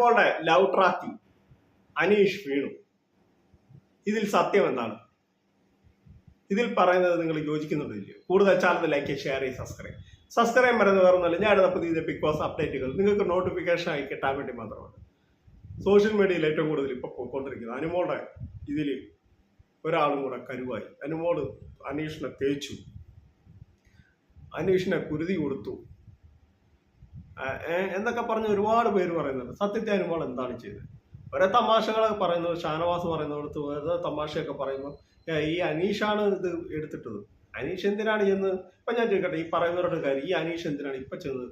അനുമോളുടെ ലവ് ട്രാക്കിൽ അനീഷ് വീണു. ഇതിൽ സത്യം എന്താണ്? ഇതിൽ പറയുന്നത് നിങ്ങൾ യോജിക്കുന്നുണ്ടല്ലോ കൂടുതൽ ചാനൽ ലൈക്ക് ഷെയർ ചെയ്ത് സബ്സ്ക്രൈബ് സബ്സ്ക്രൈബ് മരുന്ന് വേറൊന്നുമില്ല ഞാൻ അടുത്ത പുതിയ ബിഗ് ബോസ് അപ്ഡേറ്റുകൾ നിങ്ങൾക്ക് നോട്ടിഫിക്കേഷൻ ആയി കിട്ടാൻ വേണ്ടി മാത്രമാണ്. സോഷ്യൽ മീഡിയയിൽ ഏറ്റവും കൂടുതൽ ഇപ്പോൾ പോയിക്കൊണ്ടിരിക്കുന്നത് അനുമോളുടെ ഇതിൽ ഒരാളും കൂടെ കരുവായി. അനുമോൾ അനീഷിനെ തേച്ചു. അനീഷിനെ കുരുതി കൊടുത്തു. എന്നൊക്കെ പറഞ്ഞ് ഒരുപാട് പേര് പറയുന്നുണ്ട്. സത്യത്തെ അനുമോൾ എന്താണ് ചെയ്തത്? ഓരോ തമാശകളൊക്കെ പറയുന്നത് ഷാനവാസ് പറയുന്നിടത്ത് ഓരോ തമാശയൊക്കെ പറയുമ്പോൾ ഈ അനീഷാണ് ഇത് എടുത്തിട്ടത്. അനീഷ് എന്തിനാണ് ചെന്ന് ഇപ്പൊ ഞാൻ ചോദിക്കട്ടെ ഈ പറയുന്നവരുടെ കാര്യം ഈ അനീഷ് എന്തിനാണ് ഇപ്പൊ ചെന്ന്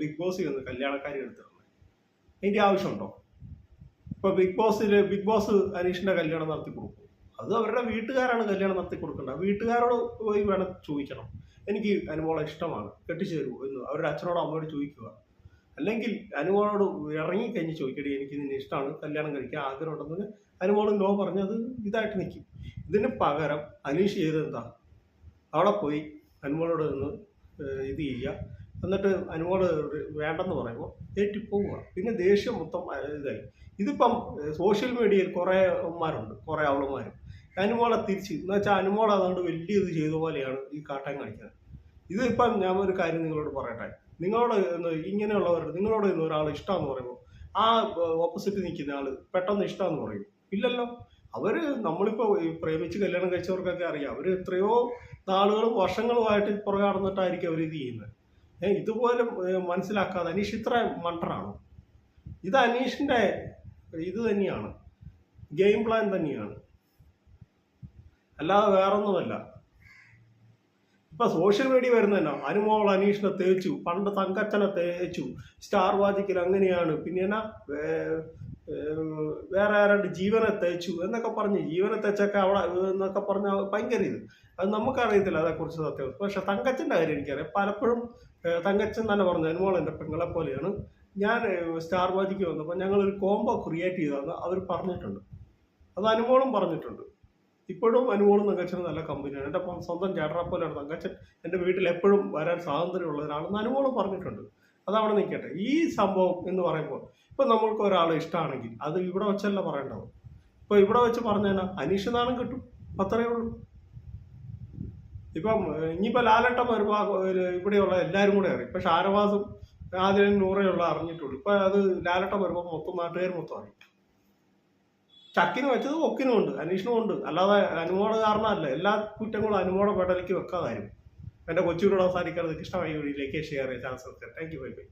ബിഗ് ബോസ് ചെന്ന് കല്യാണക്കാരി എടുത്തിട്ടുള്ളത്? അതിന്റെ ആവശ്യമുണ്ടോ? ഇപ്പൊ ബിഗ് ബോസിൽ ബിഗ് ബോസ് അനീഷിന്റെ കല്യാണം നടത്തി കൊടുക്കും. അത് അവരുടെ വീട്ടുകാരാണ് കല്യാണം നടത്തി കൊടുക്കേണ്ടത്. വീട്ടുകാരോട് പോയി വേണം ചോദിക്കണം. എനിക്ക് അനുമോളെ ഇഷ്ടമാണ്. കെട്ടിച്ചു തരുമോ എന്ന് അവരുടെ അച്ഛനോടോ അമ്മയോട് ചോദിക്കുക. അല്ലെങ്കിൽ അനുമോളോട് ഇറങ്ങി കഴിഞ്ഞ് ചോദിക്കടി എനിക്ക് നിന്നെ ഇഷ്ടമാണ് കല്യാണം കഴിക്കാൻ ആഗ്രഹം ഉണ്ടെന്ന് അനുമോൾ നോ പറഞ്ഞത് ഇതായിട്ട് നിൽക്കും ഇതിന് പകരം അനീഷ് ചെയ്തെന്താ? അവിടെ പോയി അനുമോളോട് നിന്ന് ഇത് ചെയ്യുക. എന്നിട്ട് അനുമോൾ വേണ്ടെന്ന് പറയുമ്പോൾ ഏറ്റിപ്പോവുക പിന്നെ ദേഷ്യം മൊത്തം ഇതായി. ഇതിപ്പം സോഷ്യൽ മീഡിയയിൽ കുറേ ഉമ്മാരുണ്ട് കുറേ അവളുമാരും അനുമോളെ തിരിച്ച് എന്ന് വെച്ചാൽ അനുമോൾ അതുകൊണ്ട് വലിയ ഇത് ചെയ്ത പോലെയാണ് ഈ കാട്ടം കാണിക്കുന്നത്. ഇതിപ്പം ഞാൻ ഒരു കാര്യം നിങ്ങളോട് പറയട്ടെ. നിങ്ങളോട് ഇങ്ങനെയുള്ളവർ നിങ്ങളോട് ഇന്ന് ഒരാൾ ഇഷ്ടമെന്ന് പറയുമ്പോൾ ആ ഓപ്പോസിറ്റ് നിൽക്കുന്ന ആൾ പെട്ടെന്ന് ഇഷ്ടമെന്ന് പറയും. ഇല്ലല്ലോ. അവർ നമ്മളിപ്പോ പ്രേമിച്ച് കല്യാണം കഴിച്ചവർക്കൊക്കെ അറിയാം. അവർ എത്രയോ നാളുകളും വർഷങ്ങളുമായിട്ട് പുറകെ നടന്നിട്ടായിരിക്കും അവർ ഇത് ചെയ്യുന്നത്. ഏഹ് ഇതുപോലും മനസ്സിലാക്കാതെ അനീഷ് ഇത്ര മണ്ടറാണോ ഇത് അനീഷിന്റെ ഇത് തന്നെയാണ്. ഗെയിം പ്ലാൻ തന്നെയാണ്. അല്ലാതെ വേറൊന്നുമല്ല. ഇപ്പൊ സോഷ്യൽ മീഡിയ വരുന്നതന്നെ അനുമോൾ അനീഷിനെ തേച്ചു. പണ്ട് തങ്കച്ചനെ തേച്ചു. സ്റ്റാർ വാജിക്കൽ അങ്ങനെയാണ്. പിന്നെ വേറെ ആരാണ്ട് ജീവനെ തേച്ചു എന്നൊക്കെ പറഞ്ഞ് ജീവനെ തേച്ചൊക്കെ അവിടെ എന്നൊക്കെ പറഞ്ഞ ഭയങ്കര ഇത്. അത് നമുക്കറിയത്തില്ല അതേക്കുറിച്ച് സത്യം. പക്ഷെ തങ്കച്ചന്റെ കാര്യം എനിക്കറിയാം. പലപ്പോഴും തങ്കച്ചൻ തന്നെ പറഞ്ഞു അനുമോൾ എന്റെ പെങ്ങളെ പോലെയാണ്. ഞാൻ സ്റ്റാർ വാജിക്ക് വന്നപ്പോൾ ഞങ്ങളൊരു കോംബോ ക്രിയേറ്റ് ചെയ്തതെന്ന് അവർ പറഞ്ഞിട്ടുണ്ട്. അത് അനുമോളും പറഞ്ഞിട്ടുണ്ട്. ഇപ്പോഴും അനുമോളും തങ്കച്ചനും നല്ല കമ്പനിയാണ്. എന്റെ സ്വന്തം ചേട്ടനെ പോലെയാണ് തങ്കച്ചൻ എന്റെ വീട്ടിൽ എപ്പോഴും വരാൻ സ്വാതന്ത്ര്യമുള്ള ഒരാളെന്ന് അനുമോളും പറഞ്ഞിട്ടുണ്ട്. അതവിടെ നിൽക്കട്ടെ. ഈ സംഭവം എന്ന് പറയുമ്പോൾ ഇപ്പം നമ്മൾക്ക് ഒരാളെ ഇഷ്ടമാണെങ്കിൽ അത് ഇവിടെ വെച്ചല്ല പറയേണ്ടത്. ഇപ്പോൾ ഇവിടെ വെച്ച് പറഞ്ഞാൽ അനീഷ് നാണം കിട്ടും. അത്രയേ ഉള്ളൂ. ഇപ്പം ഇനിയിപ്പോൾ ലാലട്ടം ഒരു ഇവിടെയുള്ള എല്ലാവരും കൂടെ അറിയും. ഇപ്പം ഷാനവാസും ആദ്യം നൂറേ ഉള്ള അറിഞ്ഞിട്ടുള്ളൂ. ഇപ്പം അത് ലാലട്ടം വരുമ്പോൾ മൊത്തം നാട്ടുകാർ മൊത്തം അറിയും. ചക്കിന് വെച്ചത് ഒക്കിനും ഉണ്ട് അനീഷിനും ഉണ്ട്. അല്ലാതെ അനുമോട കാരണമല്ല എല്ലാ കുറ്റങ്ങളും അനുമോടെ പെടലേക്ക് വെക്കാതായിരുന്നു. എന്റെ കൊച്ചിയോട് അവസാനിക്കാറ് ഇഷ്ടമായി വീഡിയോയിലേക്ക് ഷെയർ ചെയ്യാൻ chance thank you bye bye